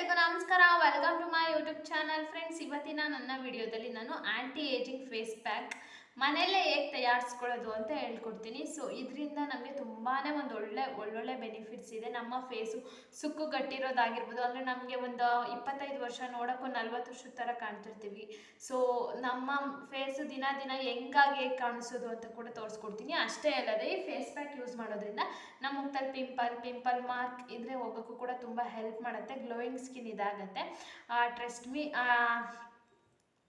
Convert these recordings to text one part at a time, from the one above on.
ಎಲ್ಲರಿಗೂ ನಮಸ್ಕಾರ. Welcome to my YouTube channel friends ಇವತ್ತಿನ ನನ್ನ ವಿಡಿಯೋದಲ್ಲಿ ನಾನು ಆ್ಯಂಟಿ ಏಜಿಂಗ್ ಫೇಸ್ ಪ್ಯಾಕ್ ಮನೆಯಲ್ಲೇ ಹೇಗೆ ತಯಾರಿಸ್ಕೊಳ್ಳೋದು ಅಂತ ಹೇಳ್ಕೊಡ್ತೀನಿ. ಸೊ ಇದರಿಂದ ನಮಗೆ ತುಂಬಾ ಒಂದು ಒಳ್ಳೆ, ಒಳ್ಳೊಳ್ಳೆ ಬೆನಿಫಿಟ್ಸ್ ಇದೆ. ನಮ್ಮ ಫೇಸು ಸುಕ್ಕು ಗಟ್ಟಿರೋದಾಗಿರ್ಬೋದು. ಅಂದರೆ ನಮಗೆ ಒಂದು ಇಪ್ಪತ್ತೈದು ವರ್ಷ ನೋಡೋಕ್ಕೂ ನಲ್ವತ್ತು ವರ್ಷದ ಥರ ಕಾಣ್ತಿರ್ತೀವಿ. ಸೊ ನಮ್ಮ ಫೇಸು ದಿನ ದಿನ ಹೆಂಗಾಗಿ ಹೇಗೆ ಕಾಣಿಸೋದು ಅಂತ ಕೂಡ ತೋರಿಸ್ಕೊಡ್ತೀನಿ. ಅಷ್ಟೇ ಅಲ್ಲದೆ ಈ ಫೇಸ್ ಪ್ಯಾಕ್ ಯೂಸ್ ಮಾಡೋದ್ರಿಂದ ನಮ್ಮ ಮುಖದಲ್ಲಿ ಪಿಂಪಲ್ ಪಿಂಪಲ್ ಮಾರ್ಕ್ ಇದ್ರೆ ಹೋಗೋಕ್ಕೂ ಕೂಡ ತುಂಬ ಹೆಲ್ಪ್ ಮಾಡುತ್ತೆ. ಗ್ಲೋಯಿಂಗ್ ಸ್ಕಿನ್ ಇದಾಗುತ್ತೆ. ಟ್ರೆಸ್ಟ್ ಮೀ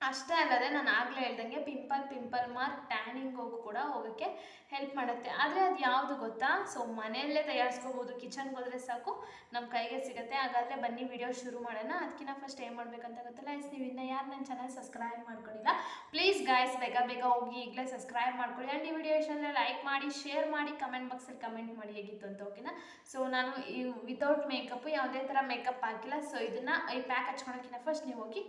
ಅಷ್ಟೇ ಅಲ್ಲದೆ ನಾನು ಆಗಲೇ ಹೇಳ್ದಂಗೆ ಪಿಂಪಲ್ ಪಿಂಪಲ್ ಮಾರ್ಕ್ ಟ್ಯಾನಿಂಗ್ ಕೂಡ ಹೋಗೋಕ್ಕೆ ಹೆಲ್ಪ್ ಮಾಡುತ್ತೆ. ಆದರೆ ಅದು ಯಾವುದು ಗೊತ್ತಾ? ಸೊ ಮನೆಯಲ್ಲೇ ತಯಾರಿಸ್ಕೋಬೋದು. ಕಿಚನ್ಗೆ ಹೋದರೆ ಸಾಕು ನಮ್ಮ ಕೈಗೆ ಸಿಗುತ್ತೆ. ಹಾಗಾದರೆ ಬನ್ನಿ ವಿಡಿಯೋ ಶುರು ಮಾಡೋಣ. ಅದಕ್ಕಿಂತ ಫಸ್ಟ್ ಏನು ಮಾಡಬೇಕಂತ ಗೊತ್ತಲ್ಲ? ಎಸ್ ನೀವು ಇನ್ನೂ ಯಾರು ನನ್ನ ಚಾನಲ್ ಸಬ್ಸ್ಕ್ರೈಬ್ ಮಾಡ್ಕೊಂಡಿಲ್ಲ ಪ್ಲೀಸ್ ಗಾಯ್ಸ್ ಬೇಗ ಬೇಗ ಹೋಗಿ ಈಗಲೇ ಸಬ್ಸ್ಕ್ರೈಬ್ ಮಾಡ್ಕೊಳ್ಳಿ. ಆ್ಯಂಡ್ ಈ ವಿಡಿಯೋ ಇಷ್ಟ ಲೈಕ್ ಮಾಡಿ ಶೇರ್ ಮಾಡಿ ಕಮೆಂಟ್ ಬಾಕ್ಸಲ್ಲಿ ಕಮೆಂಟ್ ಮಾಡಿ ಹೇಗಿತ್ತು ಅಂತ ಓಕೆನಾ ಸೊ ನಾನು ಈ ವಿತೌಟ್ ಮೇಕಪ್ಪು ಯಾವುದೇ ಥರ ಮೇಕಪ್ ಹಾಕಿಲ್ಲ. ಸೊ ಇದನ್ನು ಈ ಪ್ಯಾಕ್ ಹಚ್ಕೊಳಕ್ಕಿಂತ ಫಸ್ಟ್ ನೀವು ಹೋಗಿ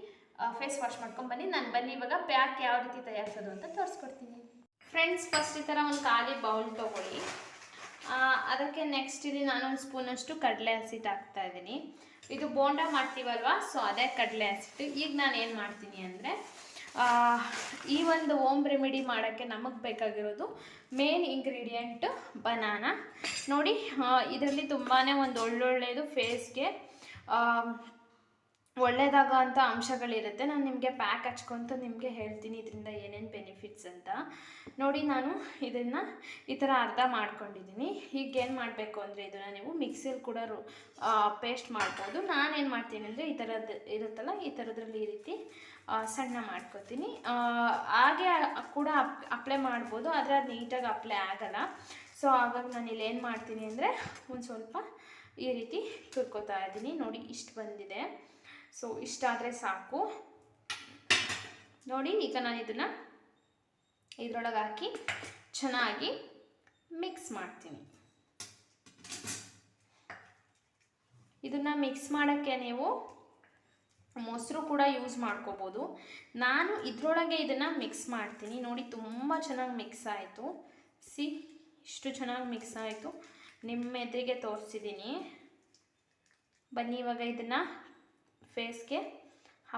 ಫೇಸ್ ವಾಶ್ ಮಾಡ್ಕೊಂಡು ಬನ್ನಿ. ನಾನು ಬನ್ನಿ, ಇವಾಗ ಪ್ಯಾಕ್ ಯಾವ ರೀತಿ ತಯಾರಿಸೋದು ಅಂತ ತೋರಿಸ್ಕೊಡ್ತೀನಿ. ಫ್ರೆಂಡ್ಸ್ ಫಸ್ಟ್ ಈ ಥರ ಒಂದು ಖಾಲಿ ಬೌಲ್ ತೊಗೊಳ್ಳಿ. ಅದಕ್ಕೆ ನೆಕ್ಸ್ಟ್ ಇಲ್ಲಿ ನಾನು ಒಂದು ಸ್ಪೂನಷ್ಟು ಕಡಲೆ ಹಸಿಟ್ಟು ಹಾಕ್ತಾ ಇದ್ದೀನಿ. ಇದು ಬೋಂಡ ಮಾಡ್ತೀವಲ್ವಾ? ಸೊ ಅದೇ ಕಡಲೆ ಹಸಿಟ್ಟು. ಈಗ ನಾನು ಏನು ಮಾಡ್ತೀನಿ ಅಂದರೆ ಈ ಒಂದು ಓಮ್ ರೆಮಿಡಿ ಮಾಡೋಕ್ಕೆ ನಮಗೆ ಬೇಕಾಗಿರೋದು ಮೇನ್ ಇಂಗ್ರೀಡಿಯೆಂಟು ಬನಾನ ನೋಡಿ ಇದರಲ್ಲಿ ತುಂಬಾ ಒಂದು ಒಳ್ಳೊಳ್ಳೆಯದು ಫೇಸ್ಗೆ ಒಳ್ಳೇದಾಗ ಅಂತ ಅಂಶಗಳಿರುತ್ತೆ. ನಾನು ನಿಮಗೆ ಪ್ಯಾಕ್ ಹಚ್ಕೊತ ನಿಮಗೆ ಹೇಳ್ತೀನಿ ಇದರಿಂದ ಏನೇನು ಬೆನಿಫಿಟ್ಸ್ ಅಂತ. ನೋಡಿ ನಾನು ಇದನ್ನು ಈ ಥರ ಅರ್ಧ ಮಾಡ್ಕೊಂಡಿದ್ದೀನಿ. ಈಗ ಏನು ಮಾಡಬೇಕು ಅಂದರೆ ಇದನ್ನು ನೀವು ಮಿಕ್ಸಿಯಲ್ಲಿ ಕೂಡ ಪೇಸ್ಟ್ ಮಾಡ್ಬೋದು. ನಾನೇನು ಮಾಡ್ತೀನಿ ಅಂದರೆ ಈ ಥರದ್ದು ಇರುತ್ತಲ್ಲ, ಈ ಥರದ್ರಲ್ಲಿ ಈ ರೀತಿ ಸಣ್ಣ ಮಾಡ್ಕೊತೀನಿ. ಹಾಗೆ ಕೂಡ ಅಪ್ ಅಪ್ಲೈ ಮಾಡ್ಬೋದು, ಆದರೆ ಅದು ನೀಟಾಗಿ ಅಪ್ಲೈ ಆಗಲ್ಲ. ಸೊ ಹಾಗಾಗಿ ನಾನು ಇಲ್ಲಿ ಏನು ಮಾಡ್ತೀನಿ ಅಂದರೆ ಒಂದು ಸ್ವಲ್ಪ ಈ ರೀತಿ ತುರ್ಕೋತಾ ಇದ್ದೀನಿ. ನೋಡಿ ಇಷ್ಟು ಬಂದಿದೆ. ಸೊ ಇಷ್ಟಾದರೆ ಸಾಕು. ನೋಡಿ, ಈಗ ನಾನು ಇದನ್ನು ಇದರೊಳಗೆ ಹಾಕಿ ಚೆನ್ನಾಗಿ ಮಿಕ್ಸ್ ಮಾಡ್ತೀನಿ. ಇದನ್ನು ಮಿಕ್ಸ್ ಮಾಡೋಕ್ಕೆ ನೀವು ಮೊಸರು ಕೂಡ ಯೂಸ್ ಮಾಡ್ಕೋಬೋದು. ನಾನು ಇದರೊಳಗೆ ಇದನ್ನು ಮಿಕ್ಸ್ ಮಾಡ್ತೀನಿ. ನೋಡಿ, ತುಂಬ ಚೆನ್ನಾಗಿ ಮಿಕ್ಸ್ ಆಯಿತು. ಸಿ, ಇಷ್ಟು ಚೆನ್ನಾಗಿ ಮಿಕ್ಸ್ ಆಯಿತು. ನಿಮ್ಮ ಎದುರಿಗೆ ತೋರಿಸಿದ್ದೀನಿ ಬನ್ನಿ, ಇವಾಗ ಇದನ್ನು ಫೇಸ್ಗೆ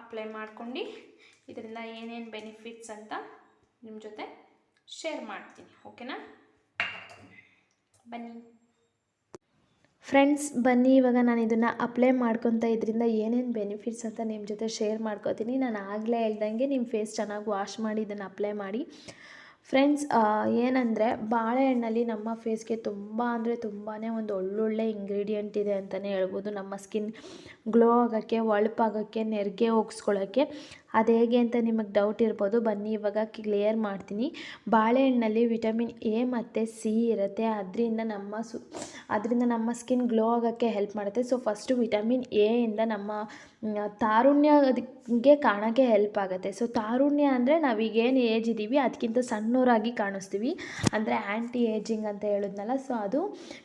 ಅಪ್ಲೈ ಮಾಡ್ಕೊಂಡು ಇದರಿಂದ ಏನೇನು ಬೆನಿಫಿಟ್ಸ್ ಅಂತ ನಿಮ್ಮ ಜೊತೆ ಶೇರ್ ಮಾಡ್ತೀನಿ, ಓಕೆನಾ? ಬನ್ನಿ. ಫ್ರೆಂಡ್ಸ್, ಬನ್ನಿ, ಇವಾಗ ನಾನು ಇದನ್ನು ಅಪ್ಲೈ ಮಾಡ್ಕೊತ ಇದರಿಂದ ಏನೇನು ಬೆನಿಫಿಟ್ಸ್ ಅಂತ ನಿಮ್ಮ ಜೊತೆ ಶೇರ್ ಮಾಡ್ಕೋತೀನಿ. ನಾನು ಆಗಲೇ ಹೇಳ್ದಂಗೆ ನಿಮ್ಮ ಫೇಸ್ ಚೆನ್ನಾಗಿ ವಾಶ್ ಮಾಡಿ ಇದನ್ನು ಅಪ್ಲೈ ಮಾಡಿ. ಫ್ರೆಂಡ್ಸ್ ಏನಂದರೆ ಬಾಳೆಹಣ್ಣಲ್ಲಿ ನಮ್ಮ ಫೇಸ್ಗೆ ತುಂಬ ಅಂದರೆ ತುಂಬಾ ಒಂದು ಒಳ್ಳೊಳ್ಳೆ ಇಂಗ್ರೀಡಿಯೆಂಟ್ ಇದೆ ಅಂತಲೇ ಹೇಳ್ಬೋದು. ನಮ್ಮ ಸ್ಕಿನ್ ಗ್ಲೋ ಆಗೋಕ್ಕೆ ಹೊಳಪಾಗೋಕ್ಕೆ ನೆರಿಗೆ ಹೋಗಿಸ್ಕೊಳ್ಳೋಕ್ಕೆ ಅದು ಹೇಗೆ ಅಂತ ನಿಮಗೆ ಡೌಟ್ ಇರ್ಬೋದು, ಬನ್ನಿ ಇವಾಗ ಕ್ಲಿಯರ್ ಮಾಡ್ತೀನಿ. ಬಾಳೆಹಣ್ಣಲ್ಲಿ ವಿಟಮಿನ್ ಎ ಮತ್ತು ಸಿ ಇರುತ್ತೆ. ಅದರಿಂದ ನಮ್ಮ ಸು, ಅದರಿಂದ ನಮ್ಮ ಸ್ಕಿನ್ ಗ್ಲೋ ಆಗೋಕ್ಕೆ ಹೆಲ್ಪ್ ಮಾಡುತ್ತೆ. ಸೊ ಫಸ್ಟು ವಿಟಮಿನ್ ಎ ಇಂದ ನಮ್ಮ ತಾರುಣ್ಯ ಅದಕ್ಕೆ ಕಾಣೋಕ್ಕೆ ಹೆಲ್ಪ್ ಆಗುತ್ತೆ. ಸೊ ತಾರುಣ್ಯ ಅಂದರೆ ನಾವೀಗೇನು ಏಜ್ ಇದ್ದೀವಿ ಅದಕ್ಕಿಂತ ಸಣ್ಣವರಾಗಿ ಕಾಣಿಸ್ತೀವಿ. ಅಂದರೆ ಆ್ಯಂಟಿ ಏಜಿಂಗ್ ಅಂತ ಹೇಳಿದ್ನಲ್ಲ ಸೊ ಅದು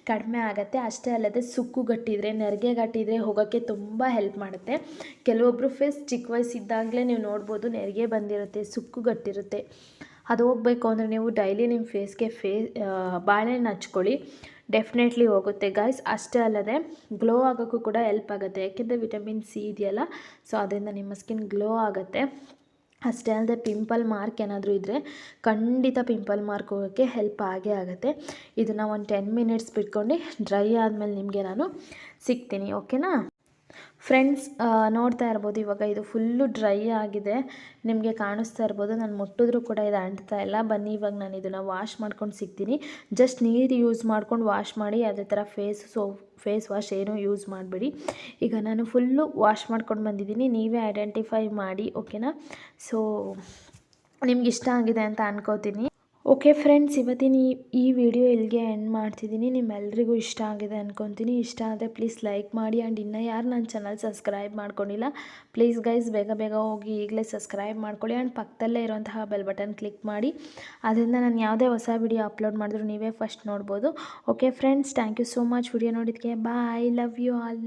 ಕಡಿಮೆ ಆಗುತ್ತೆ. ಅಷ್ಟೇ ಅಲ್ಲದೆ ಸುಕ್ಕು ಗಟ್ಟಿದ್ರೆ, ನೆರಿಗೆ ಗಟ್ಟಿದ್ರೆ ಹೋಗೋಕ್ಕೆ ತುಂಬ ಹೆಲ್ಪ್ ಮಾಡುತ್ತೆ. ಕೆಲವೊಬ್ಬರು ಫೇಸ್ ಚಿಕ್ಕ ವಯಸ್ಸಿದ್ದಾಗಲೇ ನೀವು ನೋಡ್ಬೋದು, ನೆರಿಗೆ ಬಂದಿರುತ್ತೆ ಸುಕ್ಕು ಗಟ್ಟಿರುತ್ತೆ ಅದು ಹೋಗಬೇಕು ಅಂದರೆ ನೀವು ಡೈಲಿ ನಿಮ್ಮ ಫೇಸ್ಗೆ ಫೇ ಬಾಳೆಹಣ್ಣು ಹಚ್ಕೊಳ್ಳಿ. ಡೆಫಿನೆಟ್ಲಿ ಹೋಗುತ್ತೆ. ಗಾಯ್ಸ್ ಅಷ್ಟೇ ಅಲ್ಲದೆ ಗ್ಲೋ ಆಗೋಕ್ಕೂ ಕೂಡ ಹೆಲ್ಪ್ ಆಗುತ್ತೆ. ಯಾಕೆಂದರೆ ವಿಟಮಿನ್ ಸಿ ಇದೆಯಲ್ಲ ಸೊ ಅದರಿಂದ ನಿಮ್ಮ ಸ್ಕಿನ್ ಗ್ಲೋ ಆಗುತ್ತೆ. ಅಷ್ಟೇ ಅಲ್ಲದೆ ಪಿಂಪಲ್ ಮಾರ್ಕ್ ಏನಾದರೂ ಇದ್ದರೆ ಖಂಡಿತ ಪಿಂಪಲ್ ಮಾರ್ಕ್ ಹೋಗೋಕ್ಕೆ ಹೆಲ್ಪ್ ಆಗೇ ಆಗುತ್ತೆ. ಇದನ್ನು ಒಂದು ಟೆನ್ ಮಿನಿಟ್ಸ್ ಬಿಟ್ಕೊಂಡು ಡ್ರೈ ಆದಮೇಲೆ ನಿಮಗೆ ನಾನು ಸಿಗ್ತೀನಿ ಓಕೆನಾ ಫ್ರೆಂಡ್ಸ್ ನೋಡ್ತಾ ಇರ್ಬೋದು, ಇವಾಗ ಇದು ಫುಲ್ಲು ಡ್ರೈ ಆಗಿದೆ. ನಿಮಗೆ ಕಾಣಿಸ್ತಾ ಇರ್ಬೋದು, ನಾನು ಮುಟ್ಟಿದ್ರು ಕೂಡ ಇದು ಅಂಟ್ತಾ ಇಲ್ಲ. ಬನ್ನಿ, ಇವಾಗ ನಾನು ಇದನ್ನು ವಾಶ್ ಮಾಡ್ಕೊಂಡು ಸಿಗ್ತೀನಿ. ಜಸ್ಟ್ ನೀರು ಯೂಸ್ ಮಾಡ್ಕೊಂಡು ವಾಶ್ ಮಾಡಿ, ಅದೇ ಥರ ಫೇಸ್ ಸೋಪ್ ಫೇಸ್ ವಾಶ್ ಏನೂ ಯೂಸ್ ಮಾಡಬೇಡಿ. ಈಗ ನಾನು ಫುಲ್ಲು ವಾಶ್ ಮಾಡ್ಕೊಂಡು ಬಂದಿದ್ದೀನಿ. ನೀವೇ ಐಡೆಂಟಿಫೈ ಮಾಡಿ ಓಕೆನಾ ಸೊ ನಿಮ್ಗೆ ಇಷ್ಟ ಆಗಿದೆ ಅಂತ ಅನ್ಕೋತೀನಿ. ಓಕೆ ಫ್ರೆಂಡ್ಸ್, ಇವತ್ತಿನ ಈ ಈ ವಿಡಿಯೋ ಇಲ್ಲಿಗೆ ಎಂಡ್ ಮಾಡ್ತಿದ್ದೀನಿ. ನಿಮ್ಮೆಲ್ಲರಿಗೂ ಇಷ್ಟ ಆಗಿದೆ ಅಂದ್ಕೊತೀನಿ ಇಷ್ಟ ಆದರೆ ಪ್ಲೀಸ್ ಲೈಕ್ ಮಾಡಿ ಆ್ಯಂಡ್ ಇನ್ನೂ ಯಾರು ನನ್ನ ಚಾನಲ್ ಸಬ್ಸ್ಕ್ರೈಬ್ ಮಾಡ್ಕೊಂಡಿಲ್ಲ ಪ್ಲೀಸ್ ಗೈಸ್ ಬೇಗ ಬೇಗ ಹೋಗಿ ಈಗಲೇ ಸಬ್ಸ್ಕ್ರೈಬ್ ಮಾಡ್ಕೊಳ್ಳಿ ಆ್ಯಂಡ್ ಪಕ್ಕದಲ್ಲೇ ಇರುವಂತಹ ಬೆಲ್ ಬಟನ್ ಕ್ಲಿಕ್ ಮಾಡಿ. ಅದರಿಂದ ನಾನು ಯಾವುದೇ ಹೊಸ ವಿಡಿಯೋ ಅಪ್ಲೋಡ್ ಮಾಡಿದ್ರು ನೀವೇ ಫಸ್ಟ್ ನೋಡ್ಬೋದು. Okay friends thank you so much video ನೋಡಿದ್ದಕ್ಕೆ ಬಾಯ್ ಲವ್ ಯು ಆಲ್